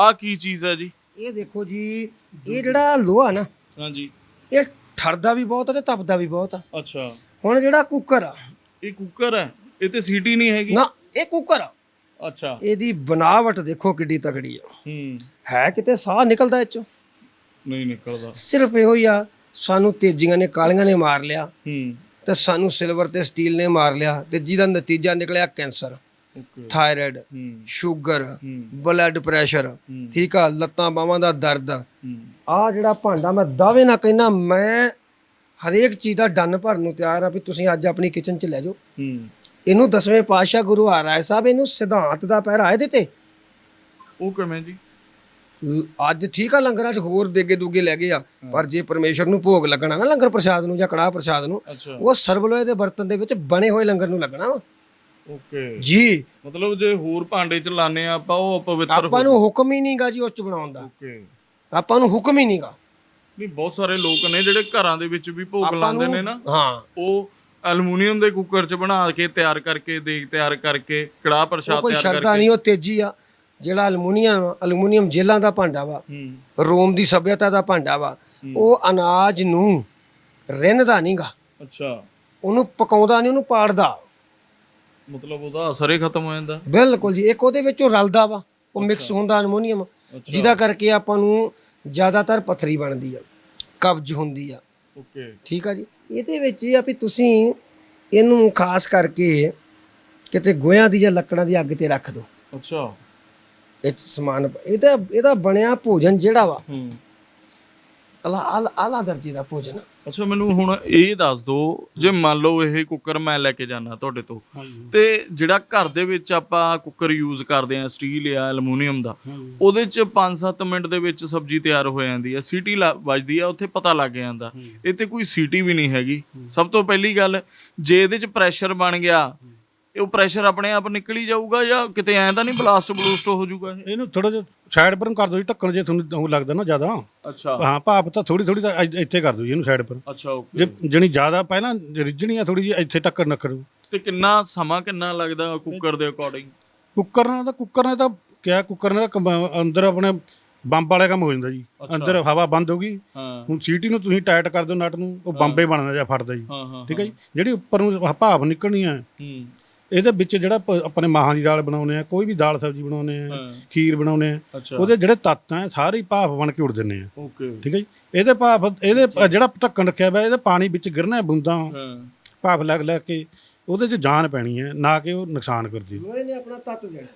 ਆ ਕੀ ਚੀਜ਼ ਹੈ ਜੀ? ਇਹ ਦੇਖੋ ਜੀ ਇਹ ਜਿਹੜਾ ਲੋਹਾ ਨਾ ਹਾਂਜੀ। ਇਹ ਠਰਦਾ ਵੀ ਬਹੁਤ ਆ ਤੇ ਤਪਦਾ ਵੀ ਬਹੁਤ ਆ। ਅੱਛਾ। ਹੁਣ ਜਿਹੜਾ ਕੁੱਕਰ ਆ ਇਹ ਕੁੱਕਰ ਹੈ ਇਹ ਤੇ ਸੀਟੀ ਨਹੀਂ ਹੈਗੀ? ਨਾ ਇਹ ਕੁੱਕਰ ਆ। ਅੱਛਾ। ਇਹਦੀ ਬਣਾਵਟ ਦੇਖੋ ਕਿੱਡੀ ਤਕੜੀ ਆ। ਹੂੰ। ਹੈ ਕਿਤੇ ਸਾਹ ਨਿਕਲਦਾ ਇਹ ਚੋਂ? ਨਹੀਂ ਨਿਕਲਦਾ। ਸਿਰਫ ਇਹੋ ਹੀ ਆ ਸਾਨੂੰ ਤੇਜ਼ੀਆਂ ਨੇ ਕਾਲੀਆਂ ਨੇ ਮਾਰ ਲਿਆ। ਹੂੰ। ਤੇ ਸਾਨੂੰ ਸਿਲਵਰ ਤੇ ਸਟੀਲ ਨੇ ਮਾਰ ਲਿਆ। ਤੇ ਜਿਹਦਾ ਨਤੀਜਾ ਨਿਕਲਿਆ cancer thyroid sugar blood pressure ਠੀਕ ਆ ਲੱਤਾਂ ਬਾਹਾਂ ਦਾ ਦਰਦ। ਆ ਜਿਹੜਾ ਭਾਂਡਾ ਮੈਂ ਦਾਅਵੇ ਨਾਲ ਕਹਿੰਦਾ ਮੈਂ ਹਰੇਕ ਚੀਜ਼ ਦਾ ਡੰਨ ਭਰਨ ਨੂੰ ਤਿਆਰ ਆ ਵੀ ਤੁਸੀਂ ਅੱਜ ਆਪਣੀ ਕਿਚਨ 'ਚ ਲੈ ਜਾਓ। ਇਹਨੂੰ ਦਸਵੇਂ ਪਾਤਸ਼ਾਹ ਗੁਰੂ ਹਰਿਰਾਏ ਸਾਹਿਬ ਇਹਨੂੰ ਸਿਧਾਂਤ ਦਾ ਪਹਿਰਾ ਇਹਦੇ ਤੇ ਉਹ ਕਿਵੇਂ ਜੀ? ਅੱਜ ਠੀਕ ਆ ਲੰਗਰਾਂ 'ਚ ਹੋਰ ਦੇਗੇ ਦੂਗੇ ਲੈ ਗਏ ਆ। ਪਰ ਜੇ ਪਰਮੇਸ਼ਰ ਨੂੰ ਭੋਗ ਲੱਗਣਾ ਨਾ ਲੰਗਰ ਪ੍ਰਸ਼ਾਦ ਨੂੰ ਜਾਂ ਕੜਾਹ ਪ੍ਰਸ਼ਾਦ ਨੂੰ ਉਹ ਸਰਬਲੋਏ ਦੇ ਬਰਤਨ ਦੇ ਵਿੱਚ ਬਣੇ ਹੋਏ ਲੰਗਰ ਨੂੰ ਲੱਗਣਾ ਵਾ। ਓਕੇ। ਜੀ। ਮਤਲਬ ਜੇ ਹੋਰ ਭਾਂਡੇ ਚ ਲਾਣੇ ਆ ਆਪਾਂ ਉਹ ਅਪਵਿੱਤਰ ਆਪਾਂ ਨੂੰ ਹੁਕਮ ਹੀ ਨਹੀਂਗਾ ਜੀ ਉਸ ਚ ਬਣਾਉਣ ਦਾ। ਓਕੇ। ਆਪਾਂ ਨੂੰ ਹੁਕਮ ਹੀ ਨਹੀਂਗਾ ਨਹੀਂ ਬਹੁਤ ਸਾਰੇ ਲੋਕ ਨੇ ਜਿਹੜੇ ਘਰਾਂ ਦੇ ਵਿੱਚ ਵੀ ਭੋਗ ਲਾਉਂਦੇ ਨੇ ਨਾ ਹਾਂ। ਉਹ ਐਲੂਮੀਨੀਅਮ ਦੇ ਕੁੱਕਰ 'ਚ ਬਣਾ ਕੇ ਤਿਆਰ ਕਰਕੇ ਦੇਗ ਤਿਆਰ ਕਰਕੇ ਕੜਾਹ ਪ੍ਰਸ਼ਾਦ ਕੋਈ ਤਿਆਰ ਸ਼ਰਦਾ ਕਰਕੇ। ਨਹੀਂ ਉਹ ਤੇਜ਼ੀ ਆ। ਜਿਹੜਾ ਅਲਮੂਨੀਅਮ ਅਲਮੂਨੀਅਮ ਜੇਲਾਂ ਦਾ ਭਾਂਡਾ ਵਾ ਰੋਮ ਦੀ ਸਭਿਅਤਾ ਦਾ ਭਾਂਡਾ ਵਾ ਉਹ ਅਨਾਜ ਨੂੰ ਰਿੰਨਦਾ ਨਹੀਂਗਾ ਅੱਛਾ। ਉਹਨੂੰ ਪਕਾਉਂਦਾ ਨਹੀਂ ਉਹਨੂੰ ਪਾੜਦਾ। ਮਤਲਬ ਉਹਦਾ ਅਸਰ ਹੀ ਖਤਮ ਹੋ ਜਾਂਦਾ। ਬਿਲਕੁਲ ਜੀ ਇੱਕ ਉਹਦੇ ਵਿੱਚ ਉਹ ਰਲਦਾ ਵਾ ਉਹ ਮਿਕਸ ਹੁੰਦਾ ਅਲਮੂਨੀਅਮ ਅੱਛਾ। ਜਿਹਦਾ ਕਰਕੇ ਆਪਾਂ ਨੂੰ ਜ਼ਿਆਦਾਤਰ ਪਥਰੀ ਬਣਦੀ ਆ ਕਬਜ਼ ਹੁੰਦੀ ਆ। ਓਕੇ ਠੀਕ ਆ ਜੀ? ਇਹਦੇ ਵਿੱਚ ਇਹ ਆ ਵੀ ਤੁਸੀਂ ਇਹਨੂੰ ਖਾਸ ਕਰਕੇ ਕਿਤੇ ਗੋਹਿਆਂ ਦੀ ਜਾਂ ਲੱਕੜਾਂ ਦੀ ਅੱਗ ਤੇ ਰੱਖ ਦਿਓ। ਅੱਛਾ। ਇਹ ਸਮਾਨ ਇਹਦਾ ਇਹਦਾ ਬਣਿਆ ਭੋਜਨ ਜਿਹੜਾ ਵਾ। ਹੂੰ। ਅਲਾ ਆਲਾ- ਆਲਾ ਦਰਜੇ ਦਾ ਭੋਜਨ। ਅੱਛਾ ਮੈਨੂੰ ਹੁਣ ਇਹ ਦੱਸ ਦਿਓ ਜੇ ਮੰਨ ਲਓ ਇਹ ਕੁੱਕਰ ਮੈਂ ਲੈ ਕੇ ਜਾਣਾ ਤੁਹਾਡੇ ਤੋਂ ਤੇ ਜਿਹੜਾ ਘਰ ਦੇ ਵਿੱਚ ਆਪਾਂ ਕੁੱਕਰ ਯੂਜ਼ ਕਰਦੇ ਆ ਸਟੀਲ ਆ ਐਲੂਮੀਨੀਅਮ ਦਾ ਉਹਦੇ ਚ 5-7 ਮਿੰਟ ਦੇ ਵਿੱਚ ਸਬਜ਼ੀ ਤਿਆਰ ਹੋ ਜਾਂਦੀ ਹੈ ਸੀਟੀ ਲਾ- ਵੱਜਦੀ ਆ ਉੱਥੇ ਪਤਾ ਲੱਗ ਜਾਂਦਾ। ਇਹ ਤੇ ਕੋਈ ਸੀਟੀ ਵੀ ਨਹੀਂ ਹੈਗੀ। ਸਭ ਤੋਂ ਪਹਿਲੀ ਗੱਲ ਜੇ ਇਹਦੇ ਚ ਪ੍ਰੈਸ਼ਰ ਬਣ ਗਿਆ ਇਹ ਉਹ ਪ੍ਰੈਸ਼ਰ ਆਪਣੇ ਆਪ ਨਿਕਲ ਹੀ ਜਾਊਗਾ ਜਾਂ ਕਿਤੇ ਐਂ ਤਾਂ ਨਹੀਂ ਬਲਾਸਟ ਬਲੂਸਟ ਹੋ ਜਾਊਗਾ ਇਹ? ਇਹਨੂੰ ਥੋੜਾ ਜਿਹਾ ਸਾਈਡ ਪਰ ਨੂੰ ਕਰ ਦਿਓ ਜੀ ਢੱਕਣ ਜੇ ਤੁਹਾਨੂੰ ਉਹ ਲੱਗਦਾ ਨਾ ਜ਼ਿਆਦਾ। ਅੱਛਾ। ਹਾਂ ਭਾਪ ਤਾਂ ਥੋੜੀ ਥੋੜੀ ਤਾਂ ਇੱਥੇ- ਇੱਥੇ ਕਰ ਦਿਓ ਜੀ ਇਹਨੂੰ ਸਾਈਡ ਪਰ। ਅੱਛਾ ਓਕੇ ਜੇ ਜਣੀ ਜ਼ਿਆਦਾ ਪਹਿਲਾਂ ਰਿੱਝਣੀ ਆ ਥੋੜੀ ਜਿਹੀ ਇੱਥੇ ਟੱਕਰ ਨੱਕਰ ਤੇ ਕਿੰਨਾ ਸਮਾਂ ਕਿੰਨਾ ਲੱਗਦਾ ਕੁੱਕਰ ਦੇ ਅਕੋਰਡਿੰਗ ਕੁੱਕਰ ਨਾਲ ਤਾਂ ਕੁੱਕਰ ਨੇ ਤਾਂ ਕਿਹਾ ਕੁੱਕਰ ਨੇ ਤਾਂ ਕੰਬ- ਅੰਦਰ ਆਪਣੇ ਬੰਬ ਵਾਲਾ ਕੰਮ ਹੋ ਜਾਂਦਾ ਜੀ। ਅੰਦਰ ਹਵਾ ਬੰਦ ਹੋ ਗਈ। ਹਾਂ। ਹੁਣ ਸੀਟੀ ਨੂੰ ਤੁਸੀਂ ਟਾਈਟ ਕਰ ਦਿਓ ਨਟ ਨੂੰ ਉਹ ਬੰਬੇ ਬਣਦਾ ਜਾਂ ਫਟਦਾ ਜੀ। ਹਾਂ ਹਾਂ ਠੀਕ ਹੈ ਜੀ? ਜਿਹੜੀ ਉੱਪਰ ਨੂੰ ਭਾਪ ਨਿਕਲਣੀ ਆ ਹੂੰ। ਇਹਦੇ ਵਿੱਚ ਜਿਹੜਾ ਪ- ਆਪਣੇ ਮਾਹਾਂ ਦੀ ਦਾਲ ਬਣਾਉਨੇ ਆ ਕੋਈ ਵੀ ਦਾਲ ਸਬਜ਼ੀ ਬਣਾਉਨੇ ਆ ਹਾਂ। ਖੀਰ ਬਣਾਉਨੇ ਆ ਅੱਛਾ। ਉਹਦੇ ਜਿਹੜੇ ਤੱਤ ਆ ਸਾਰੇ ਹੀ ਭਾਪ ਬਣ ਕੇ ਉੱਡ ਦਿੰਨੇ ਆ। ਓਕੇ। ਠੀਕ ਹੈ ਜੀ? ਇਹਦੇ ਭਾਪ ਇਹਦੇ ਪ- ਜਿਹੜਾ ਢੱਕਣ ਰੱਖਿਆ ਹੋਇਆ ਇਹਦੇ ਪਾਣੀ ਵਿੱਚ ਗਿਰਨਾ ਹੈ ਬੂੰਦਾਂ। ਹਾਂ। ਭਾਪ ਲੱਗ ਲੱਗ ਕੇ ਉਹਦੇ 'ਚ ਜਾਨ ਪੈਣੀ ਹੈ ਨਾ ਕਿ ਉਹ ਨੁਕਸਾਨ ਕਰਦੀ ਲੋਹੇ ਨੇ ਆਪਣਾ ਤੱਤ ਦੇਣਾ।